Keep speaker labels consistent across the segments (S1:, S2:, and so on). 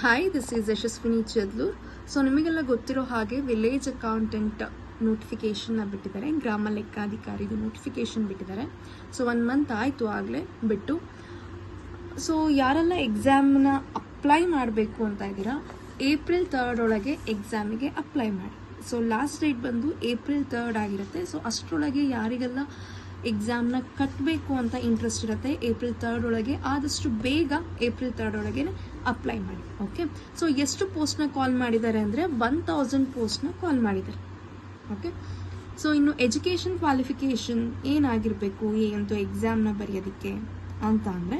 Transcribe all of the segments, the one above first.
S1: Hi this is Yashaswini Chadlur so ನಿಮಗೆಲ್ಲ ಗೊತ್ತಿರೋ ಹಾಗೆ ವಿಲೇಜ್ ಅಕೌಂಟೆಂಟ್ ನೋಟಿಫಿಕೇಶನ್ನ ಬಿಟ್ಟಿದ್ದಾರೆ. ಗ್ರಾಮ ಲೆಕ್ಕಾಧಿಕಾರಿದು ನೋಟಿಫಿಕೇಶನ್ ಬಿಟ್ಟಿದ್ದಾರೆ. ಸೊ ಒನ್ ಮಂತ್ ಆಯಿತು ಆಗಲೇ ಬಿಟ್ಟು. ಸೊ ಯಾರೆಲ್ಲ ಎಕ್ಸಾಮ್ನ ಅಪ್ಲೈ ಮಾಡಬೇಕು ಅಂತ ಇದ್ದೀರಾ ಏಪ್ರಿಲ್ ತರ್ಡ್ ಒಳಗೆ ಎಕ್ಸಾಮಿಗೆ ಅಪ್ಲೈ ಮಾಡಿ. ಸೊ ಲಾಸ್ಟ್ ಡೇಟ್ ಬಂದು ಏಪ್ರಿಲ್ ತರ್ಡ್ ಆಗಿರುತ್ತೆ. ಸೊ ಅಷ್ಟರೊಳಗೆ ಯಾರಿಗೆಲ್ಲ ಎಕ್ಸಾಮ್ನ ಕಟ್ಟಬೇಕು ಅಂತ ಇಂಟ್ರೆಸ್ಟ್ ಇರುತ್ತೆ ಏಪ್ರಿಲ್ ತರ್ಡ್ ಒಳಗೆ. ಆದಷ್ಟು ಬೇಗ ಏಪ್ರಿಲ್ ತರ್ಡ್ ಒಳಗೆ ಅಪ್ಲೈ ಮಾಡಿ ಓಕೆ ಸೊ ಎಷ್ಟು ಪೋಸ್ಟ್ನ ಕಾಲ್ ಮಾಡಿದ್ದಾರೆ ಅಂದರೆ ಒನ್ ತೌಸಂಡ್ ಪೋಸ್ಟ್ನ ಕಾಲ್ ಮಾಡಿದ್ದಾರೆ ಓಕೆ ಸೊ ಇನ್ನು ಎಜುಕೇಷನ್ ಕ್ವಾಲಿಫಿಕೇಷನ್ ಏನಾಗಿರಬೇಕು ಏನಂತ ಎಕ್ಸಾಮ್ನ ಬರೆಯೋದಕ್ಕೆ ಅಂತ ಅಂದರೆ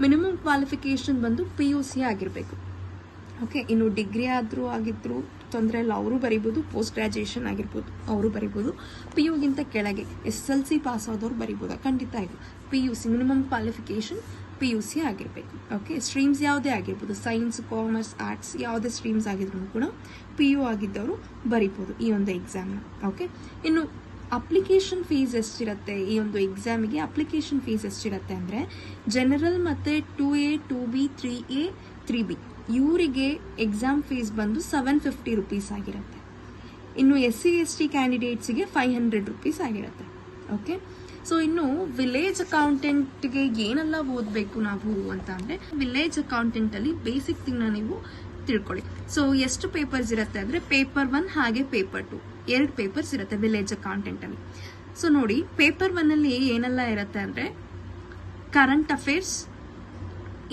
S1: ಮಿನಿಮಮ್ ಕ್ವಾಲಿಫಿಕೇಷನ್ ಬಂದು ಪಿ ಯು ಸಿ ಆಗಿರಬೇಕು ಓಕೆ ಇನ್ನು ಡಿಗ್ರಿ ಆದರೂ ಆಗಿದ್ರು ತೊಂದರೆ ಇಲ್ಲ. ಅವರು ಬರಿಬೋದು ಪೋಸ್ಟ್ ಗ್ರ್ಯಾಜುಯೇಷನ್ ಆಗಿರ್ಬೋದು, ಅವರು ಬರಿಬೋದು. ಪಿ ಯುಗಿಂತ ಕೆಳಗೆ ಎಸ್ ಎಲ್ ಸಿ ಪಾಸ್ ಆದವ್ರು ಬರಿಬೋದು? ಖಂಡಿತ ಇದು. P U C minimum qualification P U C ಆಗಿರಬೇಕು. ಓಕೆ ಸ್ಟ್ರೀಮ್ಸ್ ಯಾವುದೇ ಆಗಿರ್ಬೋದು. ಸೈನ್ಸ್ ಕಾಮರ್ಸ್ ಆರ್ಟ್ಸ್ ಯಾವುದೇ ಸ್ಟ್ರೀಮ್ಸ್ ಆಗಿದ್ರು ಕೂಡ ಪಿ ಯು ಆಗಿದ್ದವರು ಬರಿಬೋದು ಈ ಒಂದು ಎಕ್ಸಾಮ್ನ ಓಕೆ ಇನ್ನು ಅಪ್ಲಿಕೇಶನ್ ಫೀಸ್ ಎಷ್ಟಿರುತ್ತೆ? ಈ ಒಂದು ಎಕ್ಸಾಮಿಗೆ ಅಪ್ಲಿಕೇಶನ್ ಫೀಸ್ ಎಷ್ಟಿರುತ್ತೆ ಅಂದರೆ ಜನರಲ್ ಮತ್ತು two A two B three A three B ಇವರಿಗೆ ಎಕ್ಸಾಮ್ ಫೀಸ್ ಬಂದು ಸೆವೆನ್ ಫಿಫ್ಟಿ ರುಪೀಸ್ ಆಗಿರುತ್ತೆ. ಇನ್ನು ಎಸ್ ಸಿ ಎಸ್ ಟಿ ಕ್ಯಾಂಡಿಡೇಟ್ಸಿಗೆ ಫೈವ್ ಹಂಡ್ರೆಡ್ ರುಪೀಸ್ ಆಗಿರುತ್ತೆ. ಓಕೆ ಸೊ ಇನ್ನು ವಿಲೇಜ್ ಅಕೌಂಟೆಂಟ್ಗೆ ಏನೆಲ್ಲ ಓದಬೇಕು ನಾವು ಅಂತ ಅಂದರೆ ವಿಲೇಜ್ ಅಕೌಂಟೆಂಟಲ್ಲಿ ಬೇಸಿಕ್ ಥಿಂಗ್ನ ನೀವು ತಿಳ್ಕೊಳ್ಳಿ. ಸೊ ಎಷ್ಟು ಪೇಪರ್ಸ್ ಇರುತ್ತೆ ಅಂದರೆ ಪೇಪರ್ ಒನ್ ಹಾಗೆ ಪೇಪರ್ ಟು ಎರಡು ಪೇಪರ್ಸ್ ಇರುತ್ತೆ ವಿಲೇಜ್ ಅಕೌಂಟೆಂಟಲ್ಲಿ ಸೊ ನೋಡಿ ಪೇಪರ್ ಒನ್ನಲ್ಲಿ ಏನೆಲ್ಲ ಇರುತ್ತೆ ಅಂದರೆ current affairs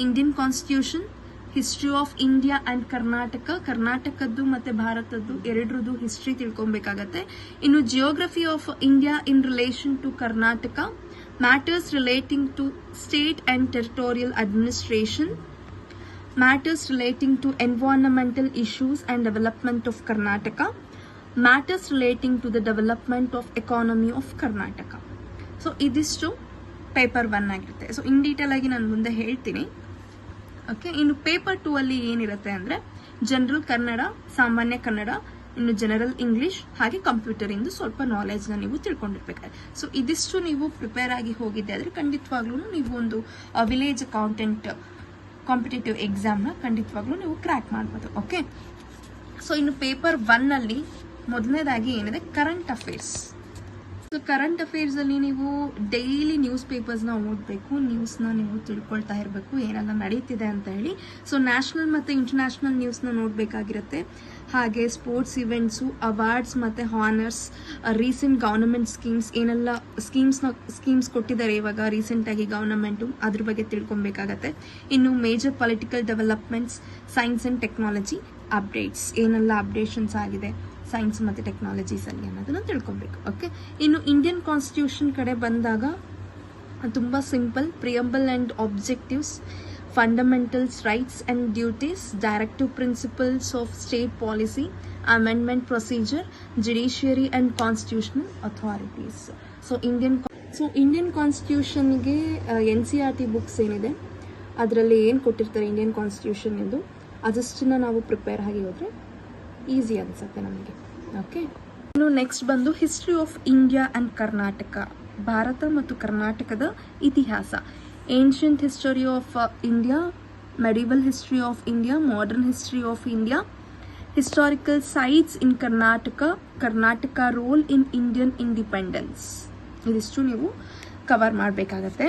S1: Indian constitution history of India and Karnataka ಕರ್ನಾಟಕದ್ದು ಮತ್ತು ಭಾರತದ್ದು ಎರಡರದ್ದು ಹಿಸ್ಟ್ರಿ ತಿಳ್ಕೊಬೇಕಾಗತ್ತೆ. ಇನ್ನು geography of India in relation to Karnataka matters relating to state and territorial administration matters relating to environmental issues and development of Karnataka matters relating to the development of economy of Karnataka so ಇದಿಷ್ಟು paper one ಆಗಿರುತ್ತೆ. So in detail ಆಗಿ ನಾನು ಮುಂದೆ ಹೇಳ್ತೀನಿ. Okay ಇನ್ನು paper two ಅಲ್ಲಿ ಏನಿರುತ್ತೆ ಅಂದ್ರೆ ಜನರಲ್ ಕನ್ನಡ, ಸಾಮಾನ್ಯ ಕನ್ನಡ, ಇನ್ನು ಜನರಲ್ ಇಂಗ್ಲಿಷ್ ಹಾಗೆ ಕಂಪ್ಯೂಟರ್ ಇಂದು ಸ್ವಲ್ಪ ನಾಲೆಜ್ನ ನೀವು ತಿಳ್ಕೊಂಡಿರ್ಬೇಕಾದ್ರೆ. ಸೊ ಇದಿಷ್ಟು ನೀವು ಪ್ರಿಪೇರ್ ಆಗಿ ಹೋಗಿದ್ದೆ ಆದರೆ ಖಂಡಿತವಾಗ್ಲೂ ನೀವು ಒಂದು ವಿಲೇಜ್ ಅಕೌಂಟೆಂಟ್ ಕಾಂಪಿಟೇಟಿವ್ ಎಕ್ಸಾಮ್ನ ಖಂಡಿತವಾಗ್ಲೂ ನೀವು ಕ್ರ್ಯಾಕ್ ಮಾಡ್ಬೋದು ಓಕೆ ಸೊ ಇನ್ನು ಪೇಪರ್ ಒನ್ನಲ್ಲಿ ಮೊದಲನೇದಾಗಿ ಏನಿದೆ? ಕರೆಂಟ್ ಅಫೇರ್ಸ್ ಸೊ ಕರೆಂಟ್ ಅಫೇರ್ಸಲ್ಲಿ ನೀವು ಡೈಲಿ ನ್ಯೂಸ್ ಪೇಪರ್ಸ್ನ ಓದಬೇಕು ನ್ಯೂಸ್ನ ನೀವು ತಿಳ್ಕೊಳ್ತಾ ಇರಬೇಕು, ಏನೆಲ್ಲ ನಡೀತಿದೆ ಅಂತ ಹೇಳಿ. ಸೊ ನ್ಯಾಷನಲ್ ಮತ್ತು ಇಂಟರ್ನ್ಯಾಷನಲ್ ನ್ಯೂಸ್ನ ನೋಡಬೇಕಾಗಿರುತ್ತೆ. ಹಾಗೆ ಸ್ಪೋರ್ಟ್ಸ್ ಇವೆಂಟ್ಸು ಅವಾರ್ಡ್ಸ್ ಮತ್ತು ಹಾನರ್ಸ್ ರೀಸೆಂಟ್ ಗೌರ್ನಮೆಂಟ್ ಸ್ಕೀಮ್ಸ್ ಏನೆಲ್ಲ ಸ್ಕೀಮ್ಸ್ನ ಸ್ಕೀಮ್ಸ್ ಕೊಟ್ಟಿದ್ದಾರೆ ಇವಾಗ ರೀಸೆಂಟಾಗಿ ಗೌರ್ನಮೆಂಟು ಅದ್ರ ಬಗ್ಗೆ ತಿಳ್ಕೊಬೇಕಾಗತ್ತೆ ಇನ್ನು major political developments science and technology updates ಏನೆಲ್ಲ ಅಪ್ಡೇಷನ್ಸ್ ಆಗಿದೆ. ಸೈನ್ಸ್ ಮತ್ತು ಟೆಕ್ನಾಲಜೀಸಲ್ಲಿ ಅನ್ನೋದನ್ನು ತಿಳ್ಕೊಬೇಕು ಓಕೆ ಇನ್ನು ಇಂಡಿಯನ್ ಕಾನ್ಸ್ಟಿಟ್ಯೂಷನ್ ಕಡೆ ಬಂದಾಗ ತುಂಬ simple preamble and objectives fundamentals rights and duties directive principles of state policy amendment procedure judiciary and constitutional authorities so Indian so Indian ಕಾನ್ಸ್ಟಿಟ್ಯೂಷನ್ಗೆ N C R T books ಏನಿದೆ, ಅದರಲ್ಲಿ ಏನು ಕೊಟ್ಟಿರ್ತಾರೆ Indian constitution ಎಂದು, ಅದಷ್ಟನ್ನು ನಾವು prepare ಆಗಿ ಹೋದರೆ easy ಅನಿಸುತ್ತೆ ನಮಗೆ. ಓಕೆ ಇನ್ನು ನೆಕ್ಸ್ಟ್ ಬಂದು history of India and Karnataka Bharat ಮತ್ತು ಕರ್ನಾಟಕದ ಇತಿಹಾಸ. Ancient history of India medieval history of India modern history of India historical sites in Karnataka Karnataka role in Indian independence ಇದಿಷ್ಟು ನೀವು ಕವರ್ ಮಾಡಬೇಕಾಗತ್ತೆ.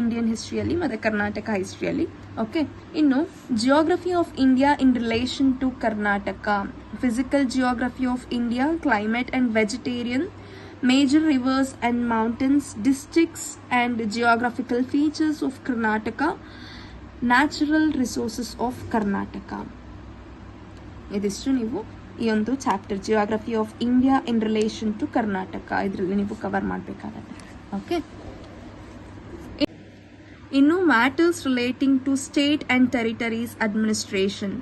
S1: ಇಂಡಿಯನ್ ಹಿಸ್ಟ್ರಿಯಲ್ಲಿ ಮತ್ತು ಕರ್ನಾಟಕ ಹಿಸ್ಟ್ರಿಯಲ್ಲಿ ಓಕೆ ಇನ್ನು geography of India in relation to Karnataka physical geography of India climate and vegetarian major rivers and mountains districts and geographical features of Karnataka natural resources of Karnataka ಇದಿಷ್ಟು ನೀವು ಈ ಒಂದು chapter geography of India in relation to Karnataka ಇದರಲ್ಲಿ ನೀವು cover ಮಾಡಬೇಕಾಗತ್ತೆ. Okay ಇನ್ನು matters relating to state and territories administration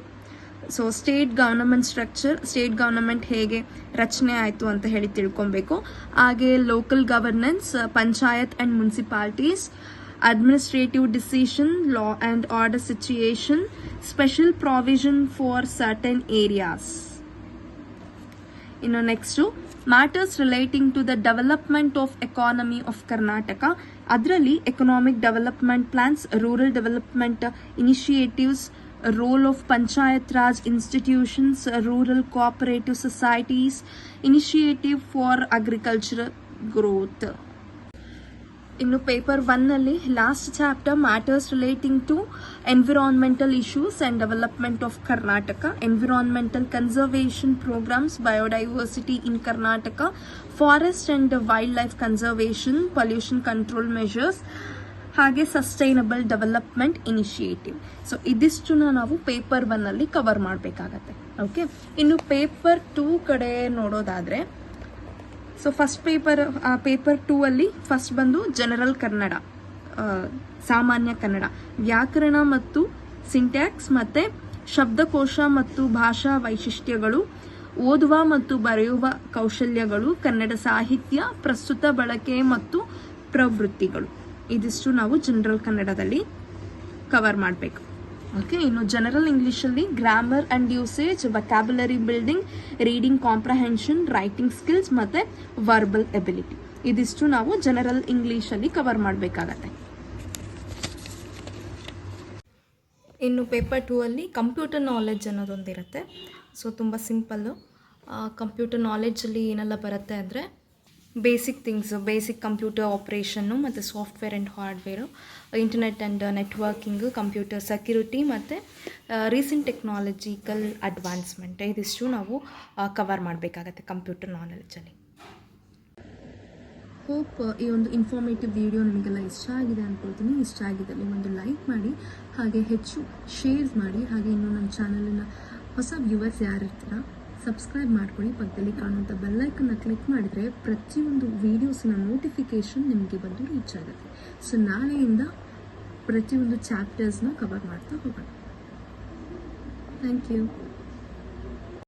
S1: so state government structure state government ಹೇಗೆ ರಚನೆ ಆಯಿತು ಅಂತ ಹೇಳಿ ತಿಳ್ಕೊಬೇಕು. ಹಾಗೆ local governance panchayat and municipalities administrative decision law and order situation special provision for certain areas ಇನ್ನು next matters relating to the development of economy of Karnataka ಅದರಲ್ಲಿ economic development plans rural development initiatives role of panchayat raj institutions rural cooperative societies initiative for agricultural growth ಇನ್ನು paper ಒನ್ನಲ್ಲಿ last chapter matters relating to environmental issues and development of Karnataka environmental conservation programmes biodiversity in Karnataka forest and wildlife conservation pollution control measures ಹಾಗೆ sustainable development initiative so ಇದಿಷ್ಟನ್ನ ನಾವು paper ಒನ್ನಲ್ಲಿ cover ಮಾಡಬೇಕಾಗತ್ತೆ. Okay ಇನ್ನು paper two ಕಡೆ ನೋಡೋದಾದರೆ so first paper paper two ಅಲ್ಲಿ first ಬಂದು ಜನರಲ್ ಕನ್ನಡ ಸಾಮಾನ್ಯ ಕನ್ನಡ. ವ್ಯಾಕರಣ ಮತ್ತು ಸಿಂಟ್ಯಾಕ್ಸ್ ಮತ್ತೆ ಶಬ್ದಕೋಶ ಮತ್ತು ಭಾಷಾ ವೈಶಿಷ್ಟ್ಯಗಳು, ಓದುವ ಮತ್ತು ಬರೆಯುವ ಕೌಶಲ್ಯಗಳು, ಕನ್ನಡ ಸಾಹಿತ್ಯ, ಪ್ರಸ್ತುತ ಬಳಕೆ ಮತ್ತು ಪ್ರವೃತ್ತಿಗಳು. ಇದಿಷ್ಟು ನಾವು ಜನರಲ್ ಕನ್ನಡದಲ್ಲಿ ಕವರ್ ಮಾಡಬೇಕು. ಓಕೆ ಇನ್ನು ಜನರಲ್ ಇಂಗ್ಲೀಷಲ್ಲಿ grammar and usage vocabulary building reading comprehension writing skills ಮತ್ತು ವರ್ಬಲ್ ಎಬಿಲಿಟಿ ಇದಿಷ್ಟು ನಾವು ಜನರಲ್ ಇಂಗ್ಲೀಷಲ್ಲಿ ಕವರ್ ಮಾಡಬೇಕಾಗತ್ತೆ.
S2: ಇನ್ನು ಪೇಪರ್ ಟೂ ಅಲ್ಲಿ ಕಂಪ್ಯೂಟರ್ ನಾಲೆಡ್ಜ್ ಅನ್ನೋದೊಂದಿರುತ್ತೆ. ಸೊ ತುಂಬ ಸಿಂಪಲ್ಲು ಕಂಪ್ಯೂಟರ್ ನಾಲೆಡ್ಜಲ್ಲಿ ಏನೆಲ್ಲ ಬರುತ್ತೆ ಅಂದರೆ basic things basic computer operation ಮತ್ತು software and hardware internet and networking computer security ಮತ್ತು ರೀಸೆಂಟ್ ಟೆಕ್ನಾಲಜಿಕಲ್ ಅಡ್ವಾನ್ಸ್ಮೆಂಟ್ ಇದಿಷ್ಟು ನಾವು ಕವರ್ ಮಾಡಬೇಕಾಗತ್ತೆ ಕಂಪ್ಯೂಟರ್ ನಾಲೆಡ್ಜಲ್ಲಿ
S1: ಹೋಪ್ ಈ ಒಂದು ಇನ್ಫಾರ್ಮೇಟಿವ್ ವಿಡಿಯೋ ನಿಮಗೆಲ್ಲ ಇಷ್ಟ ಆಗಿದೆ ಅಂದ್ಕೊಳ್ತೀನಿ ಇಷ್ಟ ಆಗಿದ್ದಲ್ಲಿ ಒಂದು ಲೈಕ್ ಮಾಡಿ, ಹಾಗೆ ಹೆಚ್ಚು ಶೇರ್ ಮಾಡಿ, ಹಾಗೆ ಇನ್ನು ನಮ್ಮ ಚಾನಲನ್ನು ಹೊಸ ವ್ಯೂವರ್ಸ್ ಯಾರಿರ್ತೀರ ಸಬ್ಸ್ಕ್ರೈಬ್ ಮಾಡ್ಕೊಳ್ಳಿ. ಪಕ್ಕದಲ್ಲಿ ಕಾಣುವಂಥ ಬೆಲ್ಲೈಕನ್ನ ಕ್ಲಿಕ್ ಮಾಡಿದರೆ ಪ್ರತಿಯೊಂದು ವೀಡಿಯೋಸ್ನ ನೋಟಿಫಿಕೇಷನ್ ನಿಮಗೆ ಬಂದು ರೀಚ್ ಆಗುತ್ತೆ. ಸೊ ನಾಳೆಯಿಂದ ಪ್ರತಿಯೊಂದು ಚಾಪ್ಟರ್ಸ್ನ ಕವರ್ ಮಾಡ್ತಾ ಹೋಗೋಣ. Thank you